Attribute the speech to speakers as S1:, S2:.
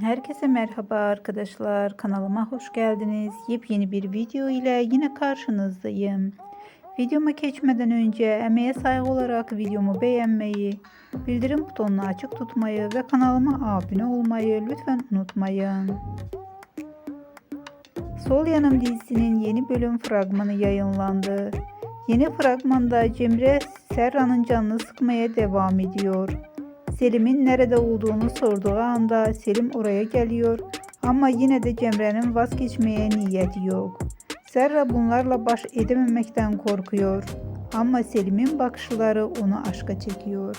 S1: Herkese merhaba arkadaşlar. Kanalıma hoş geldiniz. Yepyeni bir video ile yine karşınızdayım. Videoma geçmeden önce emeğe saygı olarak videomu beğenmeyi, bildirim butonunu açık tutmayı ve kanalıma abone olmayı lütfen unutmayın. Sol Yanım dizisinin yeni bölüm fragmanı yayınlandı. Yeni fragmanda Cemre Serra'nın canını sıkmaya devam ediyor. Selim'in nerede olduğunu sorduğu anda Selim oraya geliyor ama yine de Cemre'nin vazgeçmeye niyeti yok. Serra bunlarla baş edememekten korkuyor ama Selim'in bakışları onu aşka çekiyor.